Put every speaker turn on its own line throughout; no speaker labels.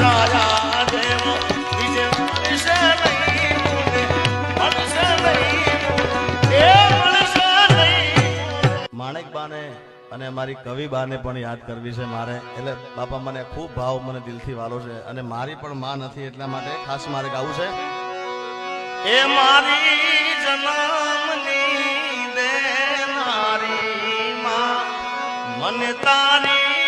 છાયા દેવ બીજે મળશે નહીં મને, મળશે નહીં મને, એ મળશે નહીં માણેક બાને અને મારી કવિ બાને પણ યાદ કરવી છે મારે. એટલે બાપા મને ખૂબ ભાવ મને દિલથી વાલો છે અને મારી પણ માં નથી એટલા માટે ખાસ મારે ગાવું છે. એ મારી જન્મની દેનારી માં મને તારી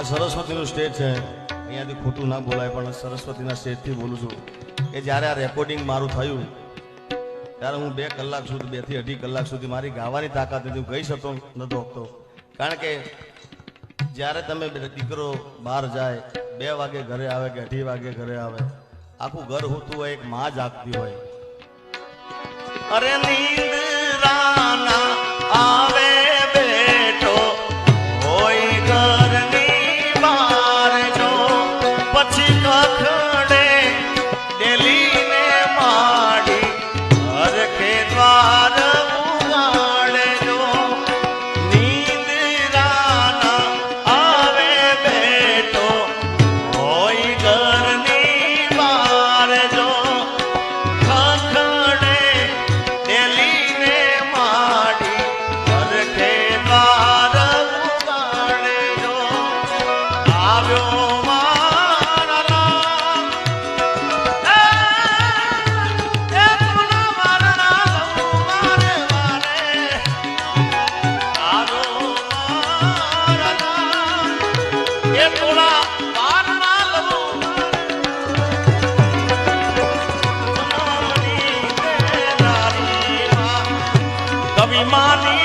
આ સરસ્વતીનું સ્ટેજ છે. અહીંયાથી ખોટું ના બોલાય, પણ સરસ્વતીના સ્ટેજથી બોલું છું. કે જ્યારે આ રેકોર્ડિંગ મારું થયું, ત્યારે હું બે કલાક સુધી, બેથી અઢી કલાક સુધી મારી ગાવાની તાકાત હતી હું ગઈ શકતો નહોતો શકતો કારણ કે જ્યારે તમે દીકરો બહાર જાય, બે વાગે ઘરે આવે કે અઢી વાગે ઘરે આવે, આખું ઘર હોતું હોય, એક માં જાગતી હોય. અરે નીંદરાના अभिमानी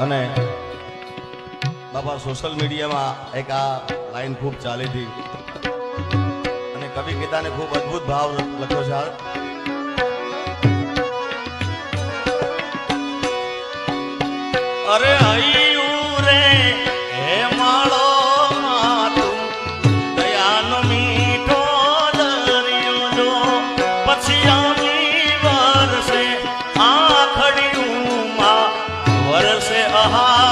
અને બાબા સોશિયલ મીડિયામાં એક આ લાઈન ખૂબ ચાલી હતી. અને કવિ ગીતાને ખૂબ અદ્ભુત ભાવ લખ્યો છે. અરે આઈ Baha.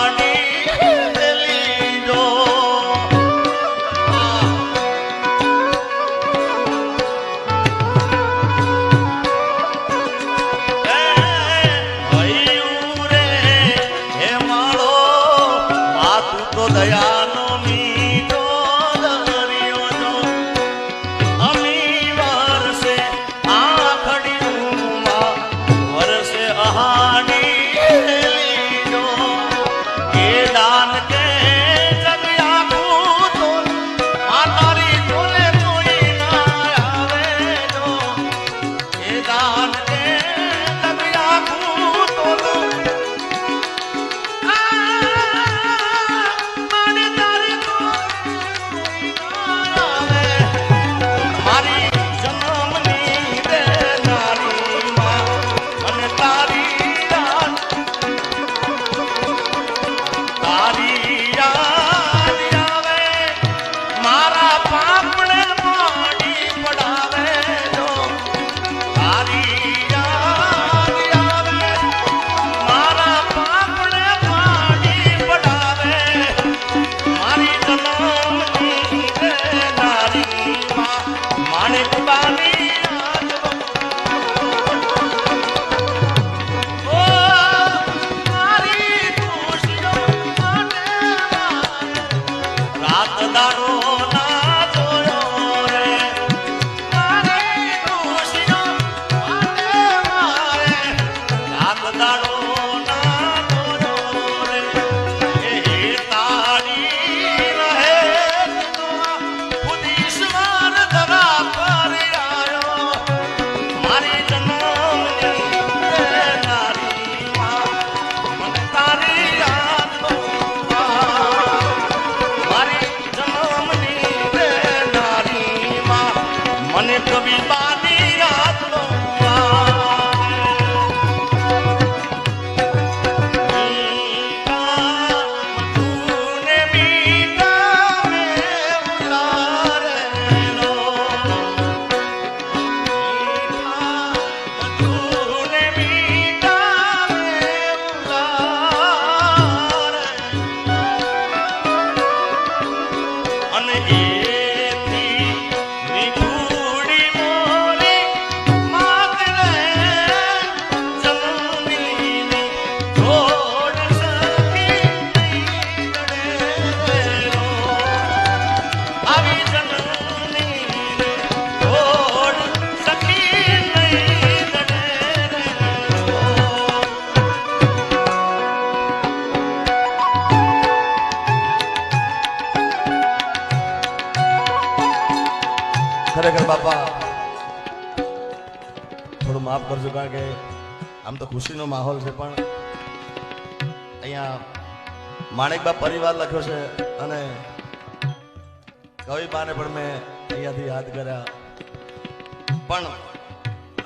માહોલ છે, પણ અહીંયા માણેકબા પરિવાર લખ્યો છે અને કવિ બાને પણ મેં અહીંયાથી યાદ કર્યા. પણ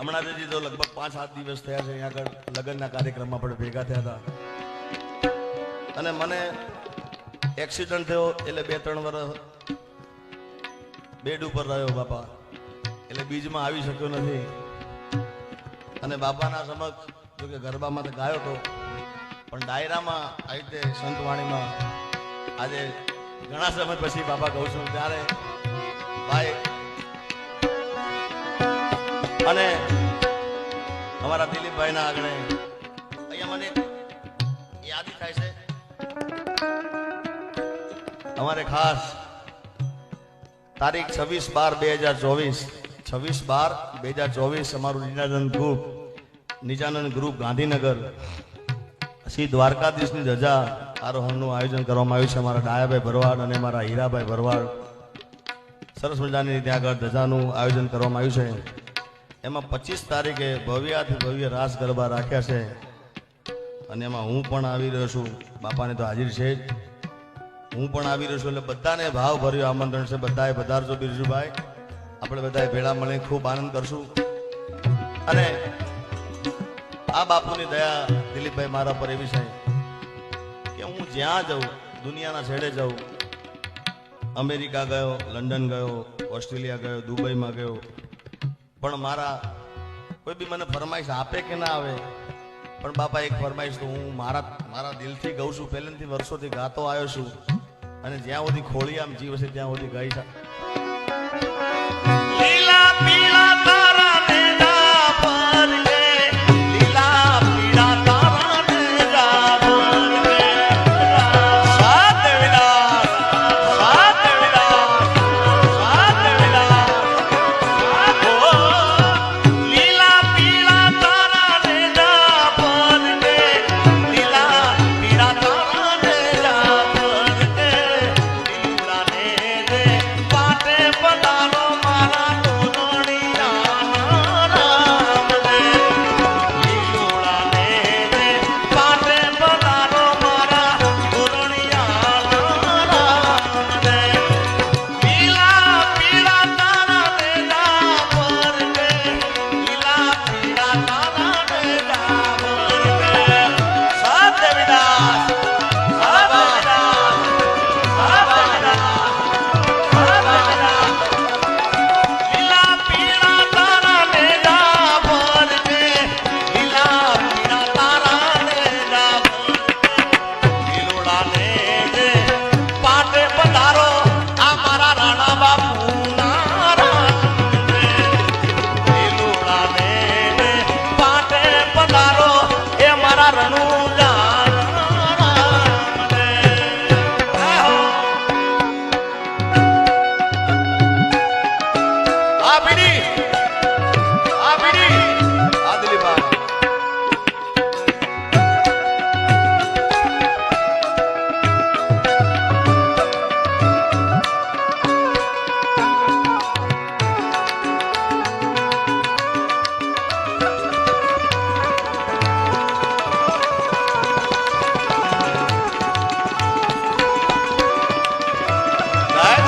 હમણાં જ તો લગભગ પાંચ સાત દિવસ થયા છે, અહીંયા આગળ લગ્નના કાર્યક્રમમાં પણ ભેગા થયા હતા. અને મને એક્સિડન્ટ થયો એટલે બે ત્રણ વર્ષ બેડ ઉપર રહ્યો બાપા. એટલે બીજમાં આવી શક્યો નથી. અને બાપાના સમક્ષ જો ગરબામાં તો ગાયો હતો પણ ડાયરામાં આવી રીતે સંતવાણીમાં આજે ઘણા સમય પછી બાબા કહું છું ત્યારે ભાઈ અને અમારા દિલીપભાઈના આગળ અહીંયા મને યાદી થાય છે. અમારે ખાસ તારીખ છવ્વીસ બાર બે હજાર ચોવીસ, છવ્વીસ બાર બે હજાર ચોવીસ અમારું નિજાનંદ ગ્રુપ નિજાનંદ ગ્રુપ ગાંધીનગર. શ્રી દ્વારકાધીશની ધજા આરોહણનું આયોજન કરવામાં આવ્યું છે. અમારા ડાયાભાઈ ભરવાડ અને મારા હીરાભાઈ ભરવાડ. સરસ મજાની ત્યાં આગળ ધજાનું આયોજન કરવામાં આવ્યું છે. એમાં પચીસ તારીખે ભવ્યાથી ભવ્ય રાસ ગરબા રાખ્યા છે. અને એમાં હું પણ આવી રહ્યો છું. બાપાને તો હાજર છે જ. હું પણ આવી રહ્યો છું એટલે બધાને ભાવ ભર્યું આમંત્રણ છે. બધાએ પધારજો બિરજુભાઈ. આપણે બધાએ ભેળા મળી ખૂબ આનંદ કરશું. અને આ બાપુની દયા દિલીપભાઈ મારા પર એવી છે કે હું જ્યાં જાઉં, દુનિયાના છેડે જાઉં, અમેરિકા ગયો, લંડન ગયો, ઓસ્ટ્રેલિયા ગયો, દુબઈમાં ગયો, પણ મારા કોઈ બી મને ફરમાઈશ આપે કે ના આવે, પણ બાપા એક ફરમાઈશ તો હું મારા મારા દિલથી ગઉં છું. પહેલેથી વર્ષોથી ગાતો આવ્યો છું અને જ્યાં સુધી ખોળી આમ જીવ છે ત્યાં સુધી ગાઈ છે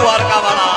द्वारका वाला